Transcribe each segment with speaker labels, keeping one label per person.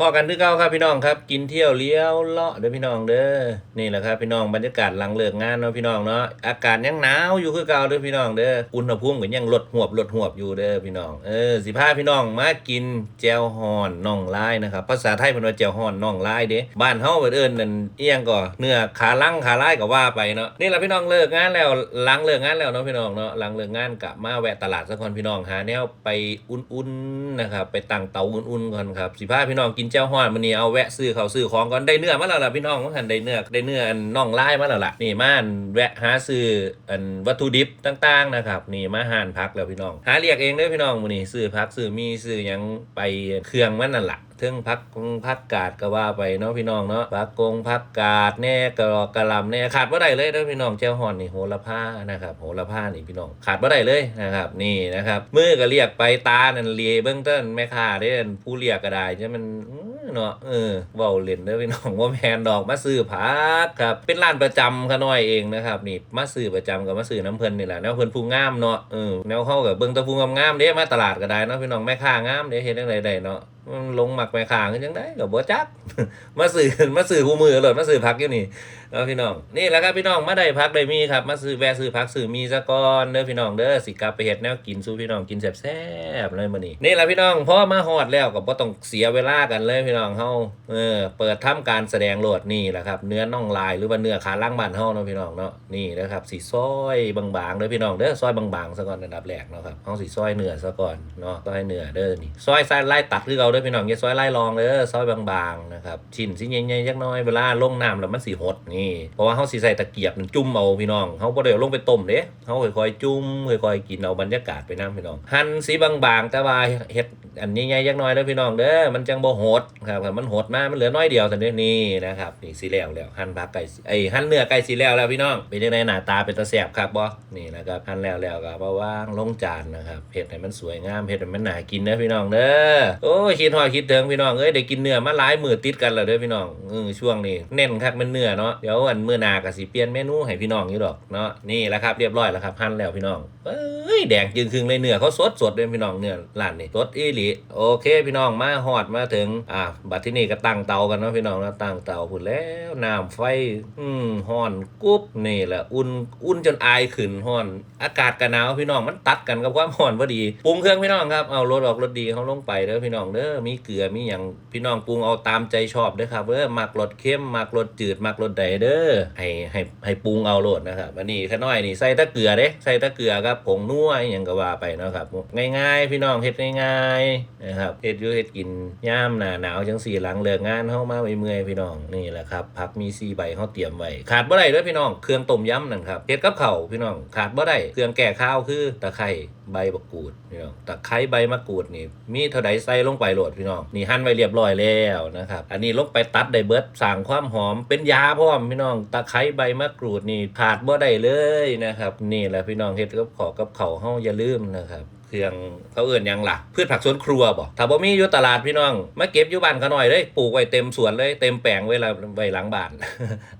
Speaker 1: พอกันคือเก่าครับพี่น้องครับ กินเที่ยวเลี้ยวเลาะเด้อพี่น้องเด้อนี่แหละครับพี่น้องบรรยากาศหลังเลิกงานเนาะพี่น้องเนาะอากาศยังหนาวอยู่คือเก่าเด้อพี่น้องเด้ออุณหภูมิก็ยังลดหวบลดหวบอยู่เด้อพี่น้องเออสิพาพี่น้องมากินแจวฮอนน่องลายนะครับภาษาไทยเพิ่นว่าแจ่วฮอนน่องลายเด้บ้านเฮาเพิ่นเอิ้นนั่นเอียงก็เนื้อขาลังขาลายก็ว่าไปเนาะนี่แหละพี่น้องเลิกงานแล้วหลังเลิกงานแล้วเนาะพี่น้องเนาะหลังเลิกงานกะมาแวะตลาดสักคนพี่น้องหาแนวไปอุ่นๆนะครับไปตั้งเตาอุ่นๆก่อนครับสิพาพี่น้องกินเจ่วฮอนมันนี่เอาแวะซื้อเขาซื้อของก่อนได้เนื้อมาแล้วล่ะพี่น้องว่าหันได้เนื้อได้เนื้ออันน่องลายมาแล้วล่ะนี่มาอันแวะหาซื้ออันวัตถุดิบต่างๆนะครับนี่มาหานพักแล้วพี่น้อง หาเรียกเองเด้อพี่น้องมันนี่ซื้อพักซื้อมีซื้อยังไปเครื่องมันนั่นล่ะ เทิงพักกงพักกาดก็ว่าไปเนาะพี่น้องเนาะพักกงพักกาดแน่กระรอกระลำแน่ขาดบ่าได้เลยเด้อพี่น้องเจ้าหอนนี่โหระพานะครับโหระพานี่พี่น้องขาดบ่าได้เลยนะครับนี่นะครับมือก็เรียกไปตานั่นเลียเบื้องต้นแม่ค้าเด้อผู้เรียกก็ได้ใช่มันเนาะเออเว้าเล่นเด้อพี่น้องว่าแพนดอกมาซื้อผักครับเป็นร้านประจำขน้อยเองนะครับนี่มาซื้อประจำกับมาซื้อน้ำเพิ่นนี่แหละแนวเพิ่นผู้งามเนาะเออแนวเข้ากับเบิ่งตะผู้งามๆเด้มาตลาดก็ได้เนาะพี่น้องแม่ค้างามเด้เฮ็ดจังไดได้เนาะ ลงหมักไปขางกันจังได้กับบ่จักมาสื่อมาสื่อคู่มือเลยมาสื่อพักอยู่นี่แล้วพี่น้องนี่แหละครับพี่น้องมาได้พักได้มีครับ มาซื้อแวะซื้อพักซื้อมีซะก่อนเด้อพี่น้องเด้อสิกลับไปเฮ็ดแนวกินสู้พี่น้องกินแซ่บๆเลยมื้อนี้นี่แหละพี่น้องพอมาฮอดแล้วก็บ่ต้องเสียเวลากันเลยพี่น้องเฮาเออเปิดทำการแสดงโหลดนี่แหละครับ เนื้อน่องลายหรือว่าเนื้อขาล่างบ้านเฮาเนาะพี่น้องเนาะนี่นะครับสิซอยบางๆเด้อพี่น้องเด้อซอยบางๆซะก่อนอันดับแรกเนาะครับเฮาสิซอยเนื้อซะก่อนเนาะซอยเนื้อเด้อนี่ซอยไส้ไล่ตัดคือเอาเด้อพี่น้องอย่าซอยไล่รองเด้อซอยบางๆนะครับชิ้นสิใหญ่ๆจักน่อยเวลาลงน้ำแล้วมันสิหดนี่เพราะว่าเฮาสิใส่ตะเกียบมันจุ่มเอาพี่น้องเฮาบ่ได้เอาลงไปต้มเด้เฮาค่อยๆจุ่มค่อยๆกินเอาบรรยากาศไปนํพี่น้องหั่นสีบางๆแต่ว่าเฮ็ดอันใหญ่ๆจักน่อยเด้อพี่น้องเด้อมันจังบ่หดครับมันหดมากมันเหลือน้อยเดียวซั่นเด้อนี่นะครับนี่สิแล้วแล้วหั่นผักไก่ไอ้หั่นเนื้อไก่สิแล้วแล้วพี่น้องเป็นจังไงหน้าตาเป็นตาแสบครับบอนี่นะครับพันแล้วแล้วก็มาว่างลงจานนะครับเฮ็ดให้มันสวยงามเฮ็ดให้มันหนากินเด้อพี่น้องเด้อโอ้คิดหอดคิดถึงพี่น้องเอ้ยได้กินเนื้อมาหลายมื้อติดกันแล้วเด้อพี่น้องเออช่วงนี้เน้นครับมันเนื้อเนาะเดี๋ยวอันมื้อหน้าก็สิเปลี่ยนเมนูให้พี่น้องอยู่ดอกเนาะนี่แหละครับเรียบร้อยแล้วครับพันแล้วพี่น้อง เอ้ยแดงจึงครึงเลยเนื้อเขาสดสดเลยพี่น้องเนื้อร้านนี้สดอีหลีโอเคพี่น้องมาฮอดมาถึงอะบัดที่นี่ก็ตั้งเตากันเนาะพี่น้องเนาะตั้งเตาพุ่นแล้วน้ำไฟอืมฮ้อนกุ๊บนี่แหละอุ่นอุ่นจนอายขึ้นฮ้อน อากาศก็หนาวพี่น้องมันตัดกันกับความร้อนพอดีปรุงเครื่องพี่น้องครับเอารสออกรสดีเขาลงไปเด้อพี่น้องเด้อมีเกลือมีหยังพี่น้องปรุงเอาตามใจชอบเด้อครับเด้อมักรสเค็มหมักรสจืดหมักรสใดเด้อให้ให้ให้ปรุงเอาโลดนะครับอันนี้ข้าน้อยนี่ใส่ตะเกลือเด้ใส่ตะเกลือครับผงนัวอย่างก็ว่าไปเนาะครับง่ายๆ พี่น้องเฮ็ดง่ายๆนะครับเฮ็ดอยู่เฮ็ดกินย่ามหนาหนาวจังสี่หลังเลิกงานเฮามาเมื่อยๆพี่น้องนี่แหละครับผักมี4ใบเฮาเตรียมไว้ขาดบ่ได้เด้อพี่น้องเครื่องต้มยำนั่นครับเฮ็ดกับข้าวพี่น้องขาดบ่ได้เครื่องแก่ข้าวคือตะไคร้ ใบมะกรูดพี่น้องตะไคร้ใบมะกรูดนี่มีเท่าใดใส่ลงไปโหลดพี่น้องนี่หั่นไว้เรียบร้อยแล้วนะครับอันนี้ลงไปตัดได้เบิดสั่งความหอมเป็นยาพร้อมพี่น้องตะไคร้ใบมะกรูดนี่ขาดบ่ได้เลยนะครับนี่แหละพี่น้องเฮ็ดกับขอกับเขาเฮาอย่าลืมนะครับเครื่องเขาเอื่นยังล่ะพืชผักสวนครัวบ่ถ้าบ่มีอยู่ตลาดพี่น้องมาเก็บอยู่บ้านเขาหน่อยเลยปลูกไว้เต็มสวนเลยเต็มแปลงไว้ละไว้หลังบ้าน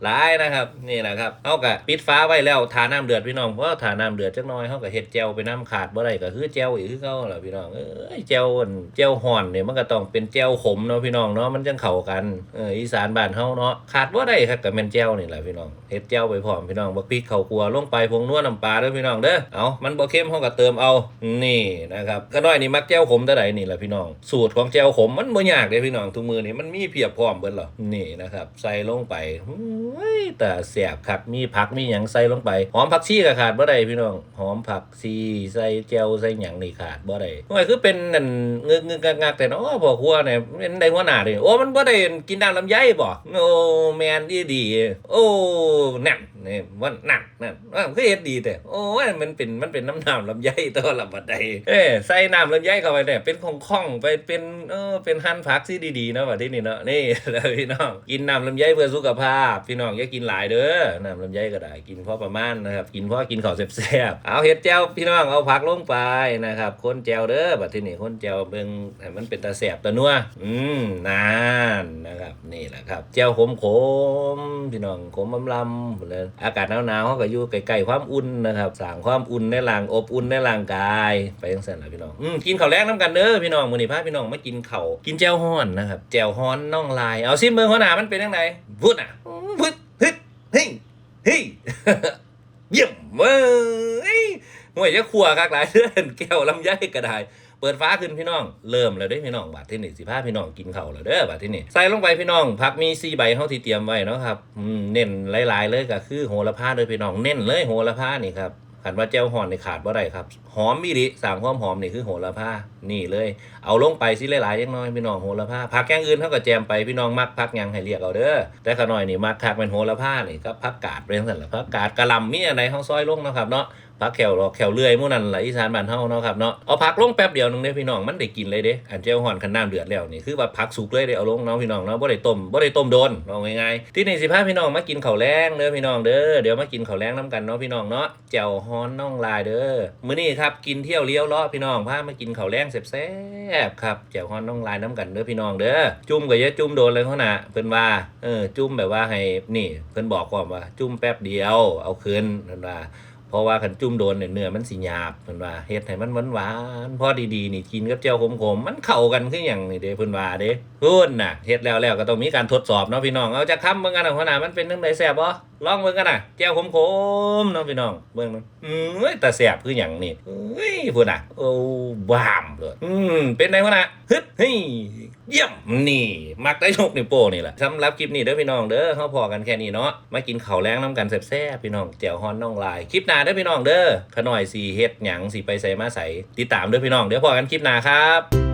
Speaker 1: หลายนะครับนี่แหละครับเฮาก็ปิดฟ้าไว้แล้วทาน้ำเดือดพี่น้องเพราะว่าทาน้ำเดือดจักหน่อยเฮาก็เฮ็ดแจ่วไปน้ำขาดบ่ได้ก็คือแจ่วอีกคือเก่าล่ะพี่น้องเอ้ยแจวแจวห่อนเนี่ยมันก็ต้องเป็นแจ่วขมเนาะพี่น้องเนาะมันจังเข้ากันเอออีสานบ้านเฮาเนาะขาดบ่ได้ครับก็แม่นแจ่วนี่แหละพี่น้องเฮ็ดแจ่วไปพร้อมพี่น้องบักพริกข้าวคั่วลงไปผงนัวน้ำปลาด้อพี่น้องเด้อเอามันบ่เค็มเฮาก็เติมเอานี่นะครับก็น้อยนี่มักแจ่วขมแต่ใดนี่แหละพี่น้อง สูตรของแจ่วขมมันบ่ยากเด้พี่น้องทุกมือนี่มันมีเพียบพร้อมเบิดหรอนี่นะครับใส่ลงไปเฮ้ยแต่แซ่บคักมีผักมีหยังใส่ลงไป หอมผักชีก็ขาดบ่ได้พี่น้อง หอมผักชีใส่แจวใส่หยังนี่ขาดบ่ได้ทำไมคือเป็นนั่นงึกงึกงักแต่เนาะพอครัวเนี่ยเป็นได้หัวหน้าเด้โอ้มันบ่ได้กินน้ำลำไยบ่โอ้แมนอีดีโอ้นั่น นี่ว่านั่นนั่นว่าคือเฮ็ดดีแต่โอ้ยมันเป็นมันเป็นน้ำน้ำลำไยตัวละบัดใดเอ้ใส่น้ำลำไยเข้าไปเนี่ยเป็นของข้องไปเป็นเออเป็นหั่นผักที่ดีๆเนาะบัดนี้เนาะนี่แล้วพี่น้องกินน้ำลำไยเพื่อสุขภาพ พี่น้องอย่ากินหลายเด้อน้ำลำไยก็ได้กินพอประมาณนะครับกินพอกินข้าวแซ่บๆเอาเฮ็ดแจ่วพี่น้องเอาผักลงไปนะครับคนแจ่วเด้อบัดที่นี้คนแจ่วเบิ่งให้มันเป็นตาแซ่บตานัวอืมนานนะครับนี่แหละครับแจ่วขมๆพี่น้องขมลำๆเลยอากาศหนาวๆเขาก็อยู่ใกล้ๆความอุ่นนะครับสร้างความอุ่นในร่างอบอุ่นในร่างกาย ไปจังซั่นละพี่น้องอืมกินข้าวแลงน้ำกันเด้อพี่น้องมื้อนี้พาพี่น้องมากินข้าวกินแจ่วฮ้อนนะครับแจ่วฮ้อนน่องลาย เอาซิเบิ่งหัวหน้ามันเป็นจังไดพูดน่ะพูดฮึดเฮ้ยเฮ้ยเยี่ยมเว้ยห่วยจะขัวคักหลายเดือนแก้วลำไยก็ได้ เปิดฟ้าขึ้นพี่น้อง เริ่มแล้วเด้อพี่น้องบาทที่นี่สิพาพี่น้องกินเข่าแล้วเด้อบาทที่นี่ใส่ลงไปพี่น้องผักมีสี่ใบเฮาที่เตรียมไว้เนาะครับเน้นหลายๆเลยก็คือโหระพาเด้อพี่น้องเน้นเลยโหระพานี่ครับขันว่าเจ้าห่อนในขาดบ่ได้ครับ หอมมีดิสามความหอมนี่คือโหระพานี่เลย เอาลงไปสิหลายๆจังน้อยพี่น้องโหระพาผักอย่างอื่นเท่ากับแจมไปพี่น้องมักผักยังให้เรียกเอาเด้อแต่ขน้อยนี่มักคักเป็นโหระพานี่ก็ผักกาดเป็นสั่นละผักกาดกะลำมีอะไรเฮาซอยลงนะครับเนาะผักแขวหรอกแขวเลื่อยมู่นั่นล่ะอีสานบ้านเฮาเนาะครับเนาะเอาผักลงแป๊บเดียวนึงเด้พี่น้องมันได้กินเลยเด้อันเจียวฮ้อนคันน้ำเดือดแล้วนี่คือว่าผักสุกเลยเด้เอาลงเนาะพี่น้องเนาะบ่ได้ต้มบ่ได้ต้มโดนเอาง่ายๆที่ในสิพาพี่น้องมากินข้าวแลงเด้อพี่น้องเด้อเดี๋ยวมากินข้าวแลงน้ำกันเนาะพี่น้องเนาะแจ่วฮ้อนน่องลายเด้อมื้อนี้ครับกินเที่ยวเลี้ยวเลาะพี่น้องพามากินข้าวแลงแซ่บๆครับแจ่วฮอนน่องลายน้ำกันเด้อพี่น้องเด้อจุ่มก็อย่าจุ่มโดนเลยเขาน่ะเพิ่นว่าเออจุ่มแบบว่าให้นี่เพิ่นบอกก่อนว่าจุ่มแป๊บเดียว เอาคืนเพิ่นว่าเพราะว่าขันจุ่มโดนเนี่ยเนื้อมันสิหยาบเพิ่นว่าเฮ็ดให้มันหวานหวานๆพอดีๆนี่กินกับเจียวขมๆมันเข้ากันคือหยังนี่เด้เพิ่นว่าเด้พุ่นน่ะเฮ็ดแล้วแล้วก็ต้องมีการทดสอบเนาะพี่น้องเอาจะค้ำเบิ่งกันนะหัวหน้ามันเป็นจังไดแซ่บบ่ลองเบิ่งกันน่ะเจียวขมๆเนาะพี่น้องเบิ่งเนาะอืมเอ้ยแต่แซ่บคือหยังนี่เอ้ยพุ่นน่ะโอ้บ้ามเลยอืมเป็นไงหัวหน้าฮึดเฮ้ยเยี่ยมนี่มักได้ยกนิ้วโป้นี่แหละสำหรับคลิปนี้เด้อพี่น้องเด้อเฮาพอกันแค่นี้เนาะมากินข้าวแล้งน้ำกันแซ่บๆพี่น้องแจ่วฮอนน้องลายคลิปหน้าเด้อพี่น้องเด้อขะหน่อยสิเฮ็ดหยังสิไปใส่มาใส่ติดตามเด้อพี่น้องเดี๋ยวพอกันคลิปหน้าครับ